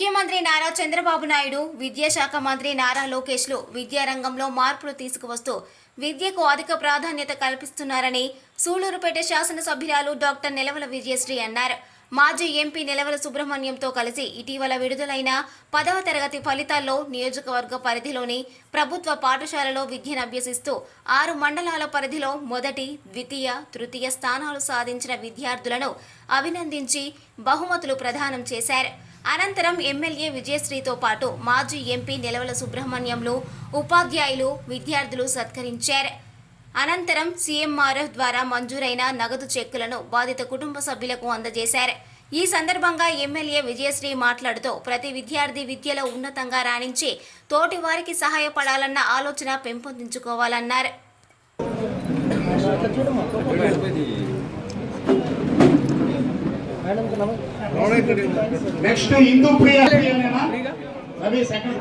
ముఖ్యమంత్రి నారా చంద్రబాబు నాయుడు విద్యాశాఖ మంత్రి నారా లోకేష్లు విద్యారంగంలో మార్పులు తీసుకువస్తూ విద్యకు అధిక ప్రాధాన్యత కల్పిస్తున్నారని సూళ్ళూరుపేట శాసనసభ్యురాలు డాక్టర్ నిలవల విజయశ్రీ అన్నారు. మాజీ ఎంపీ నిలవల సుబ్రహ్మణ్యంతో కలిసి ఇటీవల విడుదలైన పదవ తరగతి ఫలితాల్లో నియోజకవర్గ పరిధిలోని ప్రభుత్వ పాఠశాలలో విద్యను అభ్యసిస్తూ ఆరు మండలాల పరిధిలో మొదటి ద్వితీయ తృతీయ స్థానాలు సాధించిన విద్యార్థులను అభినందించి బహుమతులు ప్రదానం చేశారు. అనంతరం ఎమ్మెల్యే విజయశ్రీతో పాటు మాజీ ఎంపీ నిలవల సుబ్రహ్మణ్యంలు ఉపాధ్యాయులు విద్యార్థులు సత్కరించారు. అనంతరం సీఎంఆర్ఎఫ్ ద్వారా మంజూరైన నగదు చెక్కులను బాధిత కుటుంబ సభ్యులకు అందజేశారు. ఈ సందర్భంగా ఎమ్మెల్యే విజయశ్రీ మాట్లాడుతూ ప్రతి విద్యార్థి విద్యలో ఉన్నతంగా రాణించి తోటి వారికి సహాయపడాలన్న ఆలోచన పెంపొందించుకోవాలన్నారు. Next next Hindu Priya Ravi second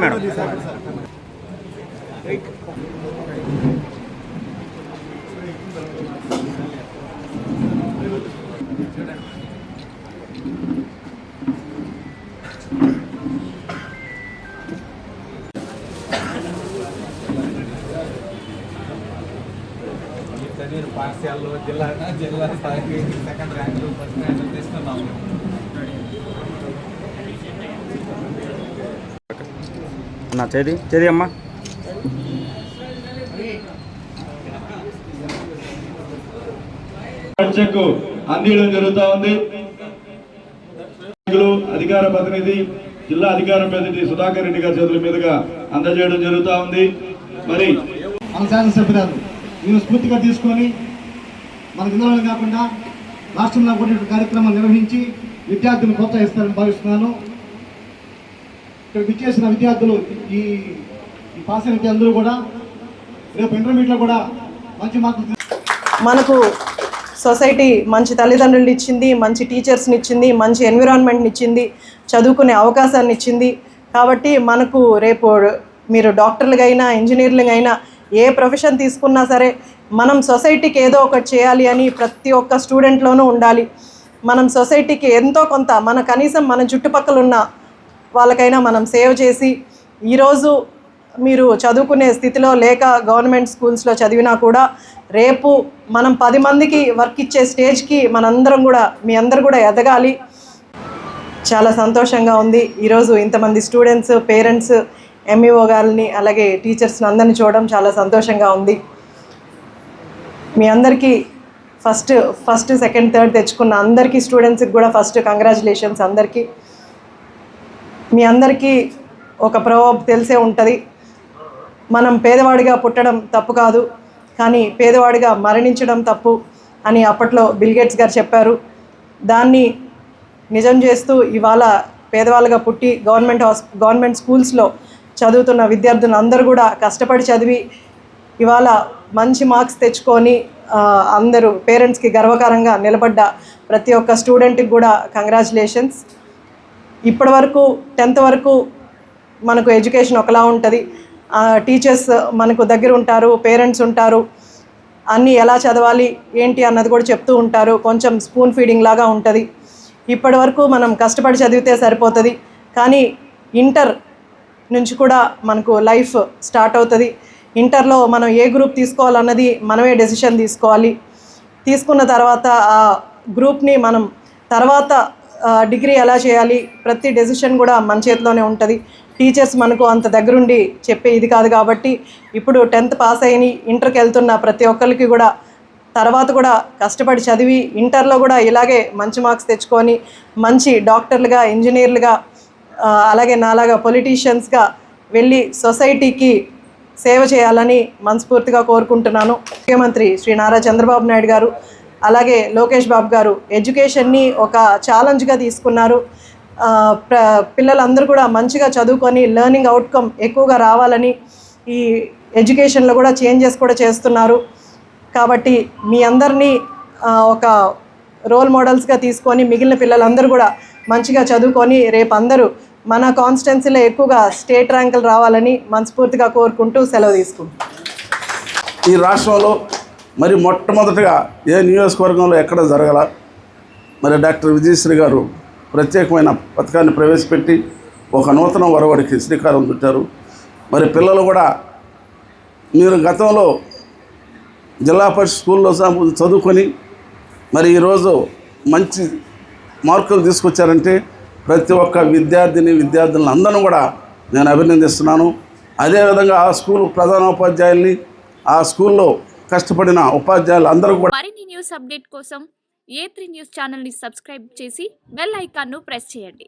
madam ఆ, నువ్వు పాఠశాలలో జిల్లా జిల్లా స్థాయికి సెకండ్ ర్యాంకులు ఫస్ట్ ర్యాంకులు తెస్తున్నాము నా చేది చేది అమ్మా. చెక్కు అందించడం జరుగుతా ఉంది. అధికార ప్రతినిధి జిల్లా అధికార ప్రతినిధి సుధాకర్ రెడ్డి గారి చేతుల మీదుగా అందజేయడం జరుగుతా ఉంది. మరి మన శాసనసభ్యురాలు నేను స్ఫూర్తిగా తీసుకొని మన జిల్లాలో కాకుండా రాష్ట్రంలో కూడా కార్యక్రమాలు నిర్వహించి విద్యార్థులను ప్రోత్సహిస్తారని భావిస్తున్నాను. ఇక్కడ విచ్చేసిన విద్యార్థులు ఈ ఈ పాస్ అయిన విద్యార్థులు కూడా రేపు ఇంటర్మీడియట్లో కూడా మంచి మార్కులు మనకు సొసైటీ మంచి తల్లిదండ్రులు ఇచ్చింది మంచి టీచర్స్ని ఇచ్చింది మంచి ఎన్విరాన్మెంట్ని ఇచ్చింది చదువుకునే అవకాశాన్ని ఇచ్చింది. కాబట్టి మనకు రేపు మీరు డాక్టర్లుగైనా ఇంజనీర్లుగైనా అయినా ఏ ప్రొఫెషన్ తీసుకున్నా సరే మనం సొసైటీకి ఏదో ఒకటి చేయాలి అని ప్రతి ఒక్క స్టూడెంట్లోనూ ఉండాలి. మనం సొసైటీకి ఎంతో కొంత మన కనీసం మన చుట్టుపక్కల ఉన్న వాళ్ళకైనా మనం సేవ్ చేసి ఈరోజు మీరు చదువుకునే స్థితిలో లేక గవర్నమెంట్ స్కూల్స్లో చదివినా కూడా రేపు మనం పది మందికి వర్క్ ఇచ్చే స్టేజ్కి మనందరం కూడా మీ అందరు కూడా ఎదగాలి. చాలా సంతోషంగా ఉంది. ఈరోజు ఇంతమంది స్టూడెంట్స్ పేరెంట్స్ ఎంఈఓ గారిని అలాగే టీచర్స్ని అందరిని చూడడం చాలా సంతోషంగా ఉంది. మీ అందరికీ ఫస్ట్ ఫస్ట్ సెకండ్ థర్డ్ తెచ్చుకున్న అందరికీ స్టూడెంట్స్కి కూడా ఫస్ట్ కంగ్రాచులేషన్స్ అందరికీ. మీ అందరికీ ఒక ప్రొవర్బ్ తెలిసే ఉంటుంది. మనం పేదవాడిగా పుట్టడం తప్పు కాదు. కానీ పేదవాడిగా మరణించడం తప్పు అని అప్పట్లో బిల్గేట్స్ గారు చెప్పారు. దాన్ని నిజం చేస్తూ ఇవాళ పేదవాళ్ళగా పుట్టి గవర్నమెంట్ హాస్ గవర్నమెంట్ స్కూల్స్లో చదువుతున్న విద్యార్థులు అందరూ కూడా కష్టపడి చదివి ఇవాళ మంచి మార్క్స్ తెచ్చుకొని అందరూ పేరెంట్స్కి గర్వకారంగా నిలబడ్డ ప్రతి ఒక్క స్టూడెంట్కి కూడా కంగ్రాచులేషన్స్. ఇప్పటి వరకు టెన్త్ వరకు మనకు ఎడ్యుకేషన్ ఒకలా ఉంటుంది. టీచర్స్ మనకు దగ్గర ఉంటారు పేరెంట్స్ ఉంటారు. అన్నీ ఎలా చదవాలి ఏంటి అన్నది కూడా చెప్తూ ఉంటారు. కొంచెం స్పూన్ ఫీడింగ్ లాగా ఉంటుంది. ఇప్పటి వరకు మనం కష్టపడి చదివితే సరిపోతుంది. కానీ ఇంటర్ నుంచి కూడా మనకు లైఫ్ స్టార్ట్ అవుతుంది. ఇంటర్లో మనం ఏ గ్రూప్ తీసుకోవాలన్నది మనమే డెసిషన్ తీసుకోవాలి. తీసుకున్న తర్వాత ఆ గ్రూప్ని మనం తర్వాత డిగ్రీ ఎలా చేయాలి? ప్రతి డెసిషన్ కూడా మన చేతిలోనే ఉంటుంది. టీచర్స్ మనకు అంత దగ్గరుండి చెప్పే ఇది కాదు కాబట్టి ఇప్పుడు టెన్త్ పాస్ అయిన ఇంటర్కి వెళ్తున్న ప్రతి ఒక్కరికి కూడా తర్వాత కూడా కష్టపడి చదివి ఇంటర్లో కూడా ఇలాగే మంచి మార్క్స్ తెచ్చుకొని మంచి డాక్టర్లుగా ఇంజనీర్లుగా అలాగే నాలాగా పొలిటీషియన్స్గా వెళ్ళి సొసైటీకి సేవ చేయాలని మనస్ఫూర్తిగా కోరుకుంటున్నాను. ముఖ్యమంత్రి శ్రీ నారా చంద్రబాబు నాయుడు గారు అలాగే లోకేష్ బాబు గారు ఎడ్యుకేషన్ని ఒక ఛాలెంజ్గా తీసుకున్నారు. ప్ర పిల్లలందరూ కూడా మంచిగా చదువుకొని లెర్నింగ్ అవుట్కమ్ ఎక్కువగా రావాలని ఈ ఎడ్యుకేషన్లో కూడా చేంజెస్ కూడా చేస్తున్నారు. కాబట్టి మీ అందరినీ ఒక రోల్ మోడల్స్గా తీసుకొని మిగిలిన పిల్లలందరూ కూడా మంచిగా చదువుకొని రేపు అందరూ మన కాన్స్టిట్యున్సీలో ఎక్కువగా స్టేట్ ర్యాంకులు రావాలని మనస్ఫూర్తిగా కోరుకుంటూ సెలవు తీసుకుంటాం ఈ రాష్ట్రంలో మరి మొట్టమొదటగా ఏ నియోజకవర్గంలో ఎక్కడ జరగల? మరి డాక్టర్ విజయశ్రీ గారు ప్రత్యేకమైన పథకాన్ని ప్రవేశపెట్టి ఒక నూతన వరవడికి శ్రీకారం చుట్టారు. మరి పిల్లలు కూడా మీరు గతంలో జిల్లా పరిషత్ స్కూల్లో చదువుకొని మరి ఈరోజు మంచి మార్కులు తీసుకొచ్చారంటే ప్రతి ఒక్క విద్యార్థిని విద్యార్థులను అందరూ కూడా నేను అభినందిస్తున్నాను. అదేవిధంగా ఆ స్కూల్ ప్రధానోపాధ్యాయుల్ని ఆ స్కూల్లో కష్టపడిన ఉపాధ్యాయులు అందరూ కూడా మరిన్ని న్యూస్ అప్డేట్ కోసం ఏ త్రీ న్యూస్ ఛానల్ని సబ్స్క్రైబ్ చేసి బెల్ ఐకాన్ను ప్రెస్ చేయండి.